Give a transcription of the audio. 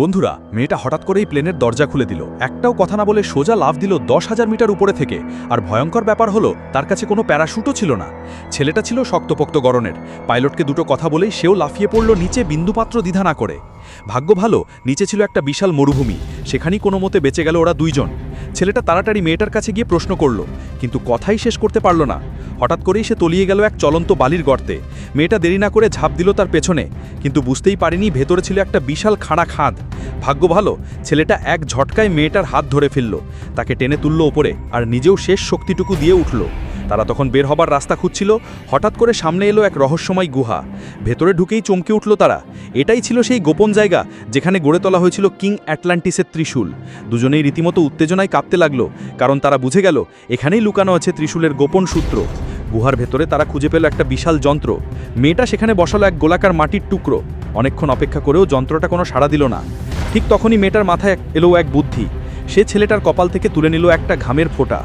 বন্ধুরা, মেয়েটা হঠাৎ করেই প্লেনের দরজা খুলে দিল। একটাও কথা না বলে সোজা লাভ দিল দশ হাজার মিটার উপরে থেকে। আর ভয়ঙ্কর ব্যাপার হলো, তার কাছে কোনো প্যারাশুটও ছিল না। ছেলেটা ছিল শক্তপোক্ত গরনের পাইলটকে দুটো কথা বলেই সেও লাফিয়ে পড়ল নিচে বিন্দুপাত্র দ্বিধা না করে। ভাগ্য ভালো, নিচে ছিল একটা বিশাল মরুভূমি। সেখানেই কোনো মতে বেঁচে গেল ওরা দুইজন। ছেলেটা তাড়াতাড়ি মেয়েটার কাছে গিয়ে প্রশ্ন করল, কিন্তু কথাই শেষ করতে পারল না। হঠাৎ করেই সে তলিয়ে গেল এক চলন্ত বালির গর্তে। মেয়েটা দেরি না করে ঝাঁপ দিল তার পেছনে। কিন্তু বুঝতেই পারেনি ভেতরে ছিল একটা বিশাল খাড়া খাঁদ। ভাগ্য ভালো, ছেলেটা এক ঝটকায় মেয়েটার হাত ধরে ফেলল। তাকে টেনে তুলল ওপরে আর নিজেও শেষ শক্তিটুকু দিয়ে উঠল। তারা তখন বের হবার রাস্তা খুঁজছিল, হঠাৎ করে সামনে এলো এক রহস্যময় গুহা। ভেতরে ঢুকেই চমকে উঠল তারা। এটাই ছিল সেই গোপন জায়গা যেখানে গড়ে তোলা হয়েছিল কিং অ্যাটলান্টিসের ত্রিশূল। দুজনেই রীতিমতো উত্তেজনায় কাঁপতে লাগল, কারণ তারা বুঝে গেল, এখানেই লুকানো আছে ত্রিশূলের গোপন সূত্র। গুহার ভেতরে তারা খুঁজে পেল একটা বিশাল যন্ত্র। মেয়েটা সেখানে বসালো এক গোলাকার মাটির টুকরো। অনেকক্ষণ অপেক্ষা করেও যন্ত্রটা কোনো সাড়া দিল না। ঠিক তখনই মেয়েটার মাথায় এলো এক বুদ্ধি। সে ছেলেটার কপাল থেকে তুলে নিল একটা ঘামের ফোঁটা।